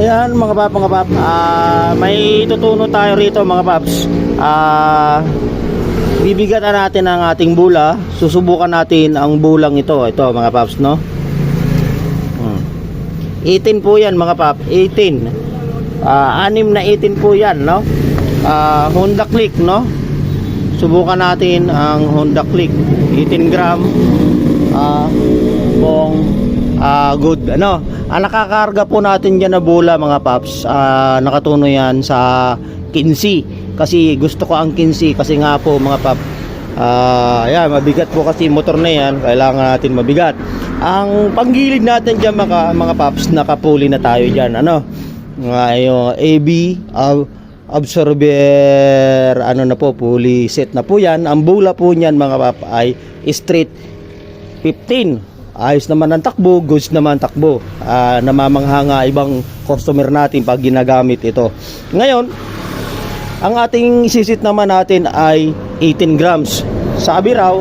Ayan mga pap, mga pap. Ah, may tutuno tayo rito mga paps. Ah, bibigatan natin ang ating bula. Susubukan natin ang bulang ito. Ito mga paps, no? Hmm. 18 po yan mga pap. 18. Ah, anim na 18 po yan, no? Ah, Honda Click, no? Subukan natin ang Honda Click. 18 gram. Pong ah, good ano? Ang nakakarga po natin dyan na bola mga paps. Ah, nakatuno yan sa 15 kasi gusto ko ang 15 kasi nga po mga pap ah, yan mabigat po kasi motor na yan. Kailangan natin mabigat. Ang panggilid natin dyan mga, mga paps nakapuli na tayo dyan. Ano? Mga yung AB ah, absorber ano na po pulley set na po yan. Ang bola po niyan mga pap ay straight 15 ayos naman ang takbo goods naman ang takbo. Ah, namamangha nga ibang customer natin pag ginagamit ito. Ngayon ang ating isisit naman natin ay 18 grams. Sabi raw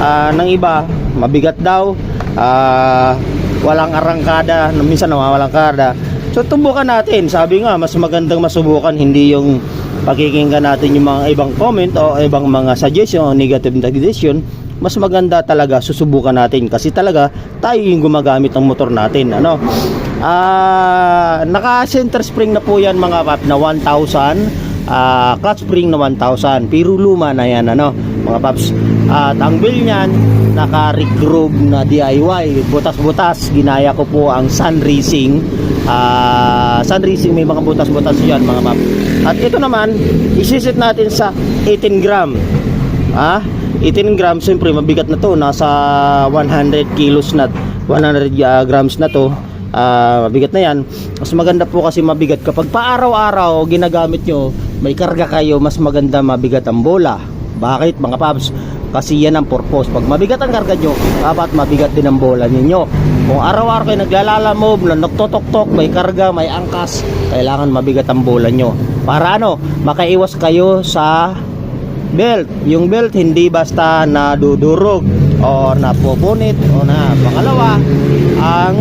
ah, ng iba mabigat daw. Ah, walang arangkada minsan nawawalang kada so tubukan natin. Sabi nga mas magandang masubukan hindi yung pakikinggan natin yung mga ibang comment o ibang mga suggestion o negative suggestion mas maganda talaga susubukan natin. Kasi talaga tayo yung gumagamit ng motor natin ano? Ah naka center spring na po yan mga pap na 1000 ah clutch spring na 1000 pero luma na yan ano mga paps. At ang wheel niyan naka Rick Groove na DIY butas-butas ginaya ko po ang Sun Racing. Ah Sun Racing may mga butas-butas yan mga pap. At ito naman isisit natin sa 18 gram ah 18 grams siyempre mabigat na to. Nasa 100 kilos na 100 uh, grams na to. Ah, mabigat na yan. Mas maganda po kasi mabigat. Kapag paaraw-araw ginagamit nyo may karga kayo mas maganda mabigat ang bola. Bakit mga paps? Kasi yan ang purpose. Pag mabigat ang karga nyo dapat mabigat din ang bola ninyo. Kung araw-araw kayo naglalalamove na nagtotok-tok may karga may angkas kailangan mabigat ang bola nyo. Para ano? Makaiwas kayo sa belt. Yung belt hindi basta nadudurog o napupunit o na pangalawa ang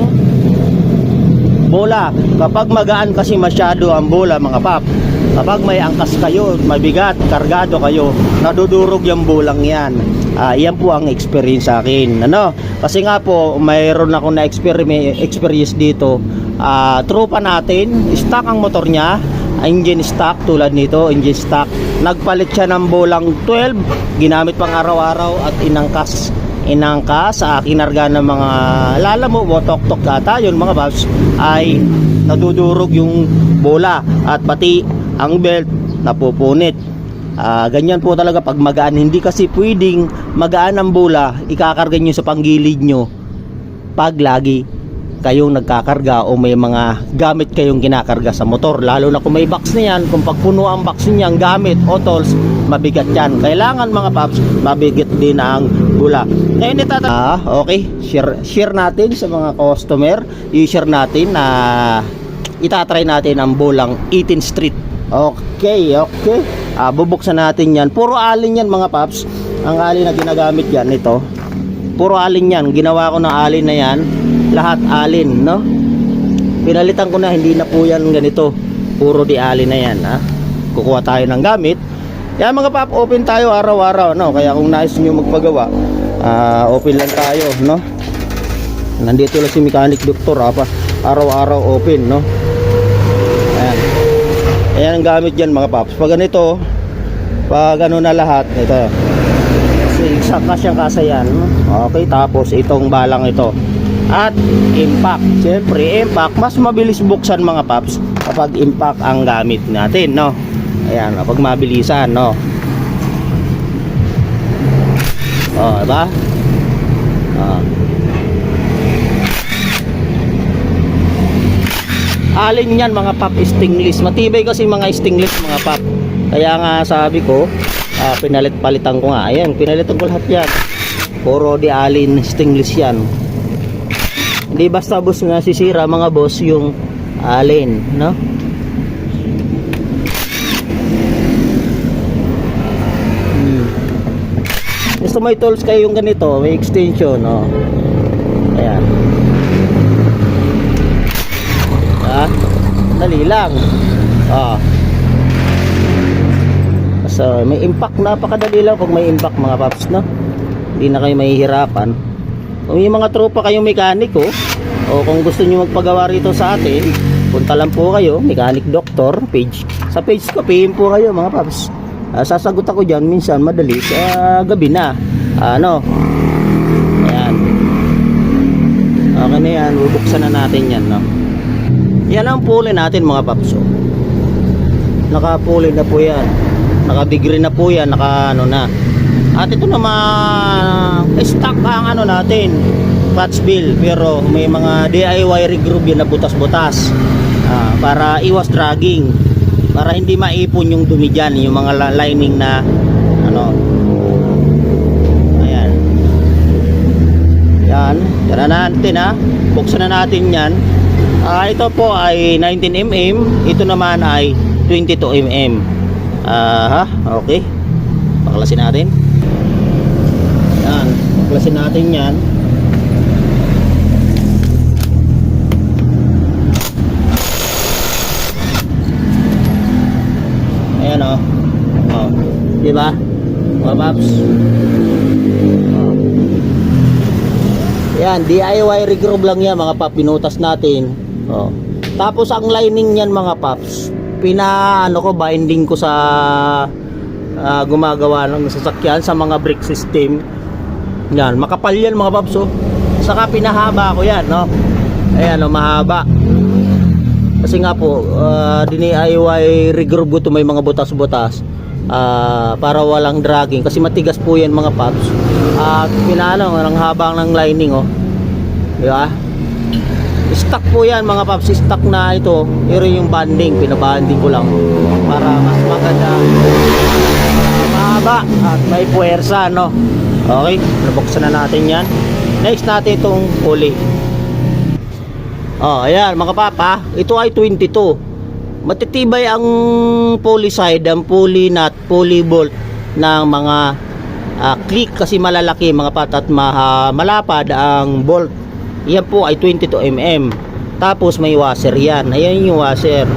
bola. Kapag magaan kasi masyado ang bola mga pap, kapag may angkas kayo, mabigat, kargado kayo, nadudurog yung bolang yan. Ah, yan po ang experience sa akin. Ano? Kasi nga po, mayroon ako na experience, dito. Ah, tropa natin, stock ang motor niya, engine stock tulad nito, engine stock. Nagpalit siya ng bolang 12, ginamit pang araw-araw at inangkas inangkas sa kinarga ng mga lala mo botok-tok ata yun mga babs ay nadudurog yung bola at pati ang belt napupunit. Ah, ganyan po talaga pag magaan hindi kasi pwedeng magaan ang bola ikakarga nyo sa panggilid nyo pag lagi kayong nagkakarga o may mga gamit kayong kinakarga sa motor lalo na kung may box na yan kung pagpuno ang box niya ang gamit o tools mabigat yan. Kailangan mga paps mabigat din ang bula. Ngayon itata ah, okay. Share, share natin sa mga customer. I-share natin na itatry natin ang bulang 18 street. Okay okay. Ah, bubuksan natin yan. Puro alin yan mga paps. Ang alin na ginagamit yan ito. Puro alin yan. Ginawa ko ng alin na yan lahat alin no? Pinalitan ko na hindi na po yan ganito. Puro di alin na yan ha? Kukuha tayo ng gamit. Yan mga pap open tayo araw-araw no? Kaya kung nais nyo magpagawa ah, open lang tayo no? Nandito lang si mechanic doktor ha? Pa araw-araw open no? Ayan. Ayan ang gamit dyan mga paps. Pag ganito pag ano na lahat ito. Sa kasyang kasa yan okay tapos itong balang ito at impact. Syempre impact. Mas mabilis buksan mga paps kapag impact ang gamit natin no? Ayan kapag mabilisan no? Oh diba? Oh. alin yan mga pap stingless. Matibay kasi mga stingless mga pap. Kaya nga sabi ko ah, pinalit-palitan ko nga. Ayan pinalitan ko lahat yan. Puro di alin stingless yan hindi basta boss nga sisira mga boss yung alin no hmm. gusto may tools kayo yung ganito may extension no ayan ah Madali lang. Ah. So, may impact, napakadali lang pag may impact mga paps, no? Hindi na kayo mahihirapan. Kung may mga tropa kayong mekaniko, o kung gusto niyo magpagawa rito sa atin, punta lang po kayo, mechanic doctor, page. Sa page ko, PM po kayo mga paps. Ah, sasagot ako dyan, minsan madali, sa gabi na. ano, ayan. Okay na yan, bubuksan na natin yan, no? Yan ang puli natin mga paps, oh. Nakapuli na po yan. Naka-degree na po yan, naka ano na. At ito naman, stock ang ano natin, clutch bill. Pero may mga DIY regroup yan na butas-butas. Ah, para iwas dragging. Para hindi maipon yung dumi dyan, yung mga lining na ano. Ayan. Yan, tara natin ha. Buksan na natin yan. Ah, ito po ay 19mm, ito naman ay 22mm. Ah, ha, okay. Baklasin natin. Yan, baklasin natin yan. Ayan oh. Oh. Di ba? Mga paps. Oh. Yan, DIY regroup lang yan mga pap, pinutas natin. Oh. Tapos ang lining niyan mga paps, pina ano ko binding ko sa ah, gumagawa ng sasakyan sa mga brake system. Yan, makapal yan mga paps oh. Saka pinahaba ko yan, no. Ayan, oh, mahaba. Kasi nga po, uh, DIY regroup ko to may mga butas-butas. Ah, para walang dragging kasi matigas po yan mga paps. At pinano, ang habang ng lining oh. Di ba? Stock po yan mga paps, stock na ito. Pero yung banding, pinabanding ko lang para mas maganda. Mahaba at may puwersa, no? Okay, nabuksan na natin yan. Next natin itong pulley. Oh, ayan mga papa, ito ay 22. Matitibay ang pulley side, ang pulley nut, pulley bolt ng mga ah, click kasi malalaki mga pat at maha, malapad ang bolt. Yan po ay 22mm. Tapos may washer yan. Ayan yung washer.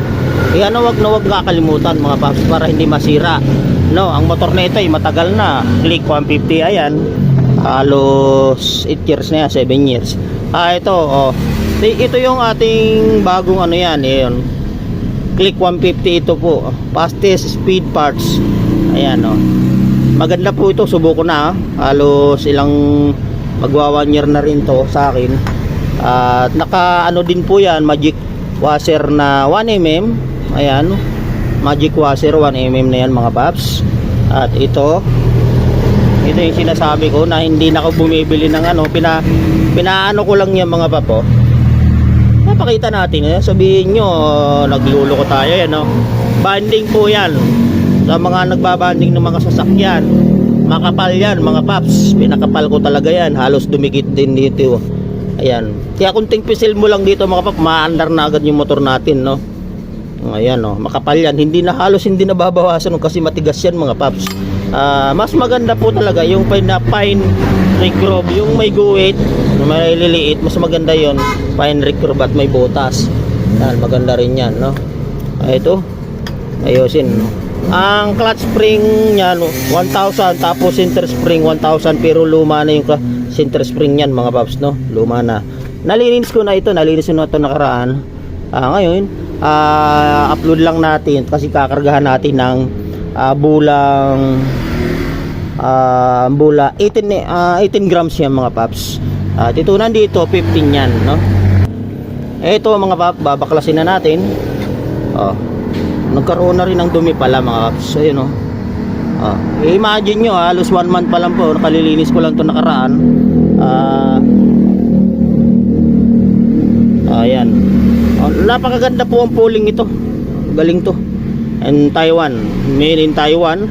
Kaya na wag na wag kakalimutan mga paps para hindi masira. No, ang motor na ito ay matagal na. Click 150 ayan. Halos 8 years na yan, 7 years. Ah, ito oh. Ito- yung ating bagong ano yan, yun. Click 150 ito po. Fastest speed parts. Ayan oh. Maganda po ito, subuko na. ah. Halos ilang magwa 1 year na rin to sa akin. At naka ano din po yan, magic washer na 1mm. Ayan. Magic washer 1mm na yan mga paps. At ito, ito yung sinasabi ko na hindi na ako bumibili ng ano, pina, pinaano ko lang yan mga papo. Napakita natin, eh. sabihin nyo, nagluloko tayo yan, no? Banding po yan. Sa mga nagbabanding ng mga sasakyan. Makapal yan, mga paps. Pinakapal ko talaga yan. Halos dumikit din dito. Ayan. Kaya kunting pisil mo lang dito, mga paps, maandar na agad yung motor natin, no? Ayan, no? Makapal yan. Hindi na halos hindi nababawasan no? kasi matigas yan, mga paps. Ah, mas maganda po talaga yung pine, pine recrobe, yung may guwit, yung may liliit, mas maganda yon pine recrobe at may butas. Yan, maganda rin yan, no? Ay, ito, ayusin, no? Ang clutch spring niya, no, 1,000, tapos center spring 1,000, pero luma na yung center spring niyan, mga paps, no? Luma na. Nalinis ko na ito, nalinis ko na ito nakaraan. Ah, ngayon, ah, upload lang natin kasi kakargahan natin ng ah, bulang ah, bula 18 ni- ah, 18 grams yan mga paps. At ito nandito 15 yan, no? Ito mga paps, babaklasin na natin. Oh. Nagkaroon na rin ng dumi pala mga paps. Ayun oh. Oh. imagine nyo, halos one month pa lang po, nakalilinis ko lang to nakaraan. Ah, ayan. Napakaganda po ang pooling ito. Galing to. And Taiwan, made in Taiwan.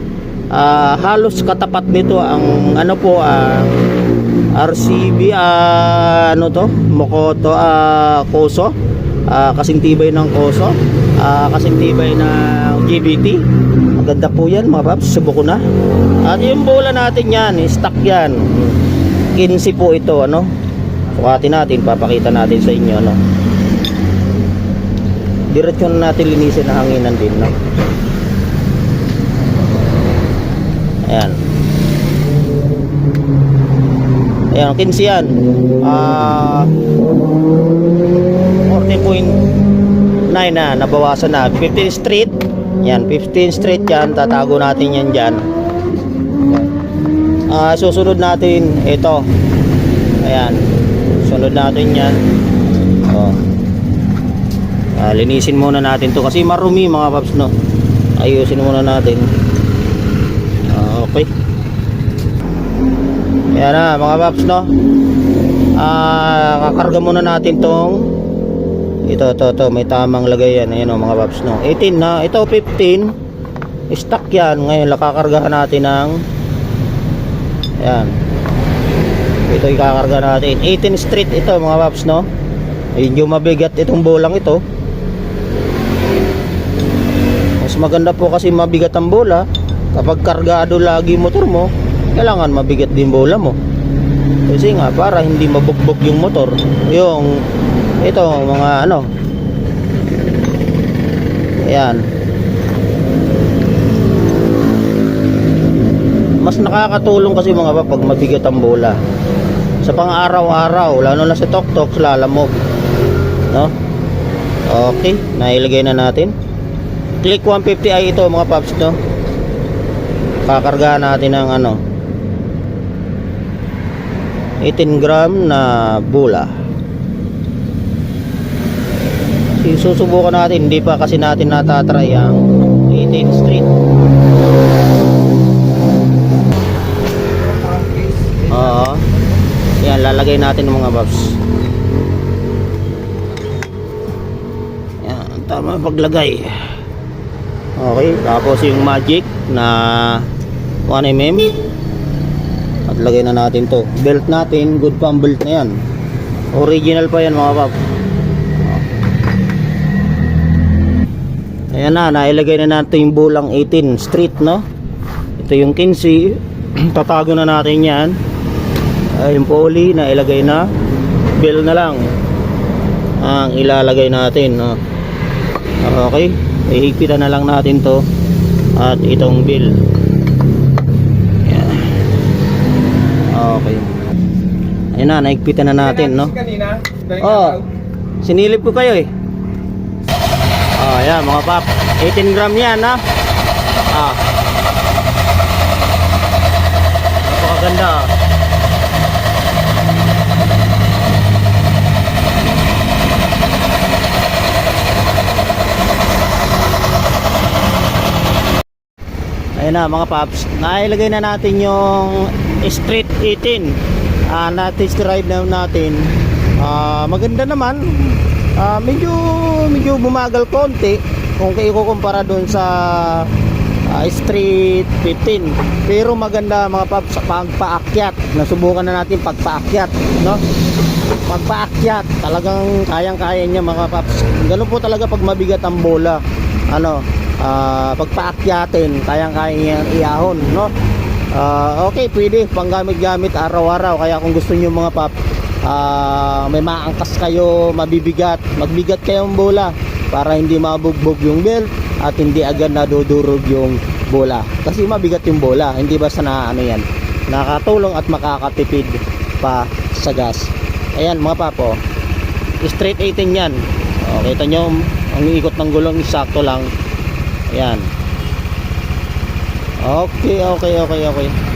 Ah, halos katapat nito ang ano po ah, RCB ah, ano to? Mokoto ah, Koso. Ah, kasing tibay ng Koso. Ah, kasing tibay ng GBT. Maganda po 'yan, mga paps. Subo ko na. At yung bola natin 'yan, stock 'yan. 15 po ito, ano? Sukatin natin, papakita natin sa inyo, ano? Diretso na natin linisin na hanginan din, no? Ayan. Ayan, 15 yan. Ah, 40.9 na, nabawasan na. 15 street. Yan, 15 street yan. Tatago natin yan dyan. Ah, susunod natin ito. Ayan. Sunod natin yan. Oh. Ah, linisin muna natin to kasi marumi mga paps no. Ayusin muna natin. Ah, okay. Yan na mga paps no. Ah, kakarga muna natin tong ito to to may tamang lagayan ayan o mga paps no. 18 na, ito 15. Stock yan. Ngayon lakakargahan natin ng Ayan. Ito ikakarga natin. 18 street ito mga paps no. Medyo mabigat itong bolang ito. Maganda po kasi mabigat ang bola. Kapag kargado lagi motor mo, kailangan mabigat din bola mo. Kasi nga para hindi mabugbog yung motor. Yung ito mga ano. Ayan. Mas nakakatulong kasi mga pa pag mabigat ang bola. Sa pang-araw-araw, lalo na sa tok-tok, lalamog. No? Okay, nailagay na natin. Click 150i ito mga paps no. Kakargahan natin ng ano 18 gram na bula. Susubukan natin, hindi pa kasi natin natatry ang 18 street. Oo. Yan, lalagay natin mga paps. Yan, tama paglagay. Okay, tapos yung magic na 1mm. At lagay na natin to. Belt natin, good pa ang belt na yan. Original pa yan mga pap. Ayan na, nailagay na natin yung bulang 18 street, no? Ito yung 15. Tatago na natin yan. Ay, yung poly na ilagay na. Bell na lang. Ang ilalagay natin, no? Okay ihigpitan na lang natin to at itong bill. Yan. okay. Ayun na naigpitan na natin no? Oh sinilip ko kayo eh. Oh yan mga pap. 18 gram yan ha? Ah. Napakaganda ah. Ayun na mga paps, nailagay na natin yung Street 18 uh, na test drive na natin. Ah, maganda naman. Ah, medyo medyo bumagal konti kung kayo kukumpara doon sa ah, Street 15 pero maganda mga paps pagpaakyat. Nasubukan na natin pagpaakyat no? Pagpaakyat. Talagang kayang kaya niya mga paps. Ganun po talaga pag mabigat ang bola. Ano ah pagpaakyatin kayang kaya niyang iahon no? Ah, okay pwede. Panggamit-gamit araw-araw. Kaya kung gusto niyo mga pap ah, may maangkas kayo mabibigat magbigat kayong bola para hindi mabugbog yung belt at hindi agad nadudurog yung bola. Kasi mabigat yung bola hindi basta na ano yan nakatulong at makakatipid pa sa gas. Ayan mga papo straight 18 yan. O, kita nyo ang ikot ng gulong sakto lang ayan. Okay okay okay okay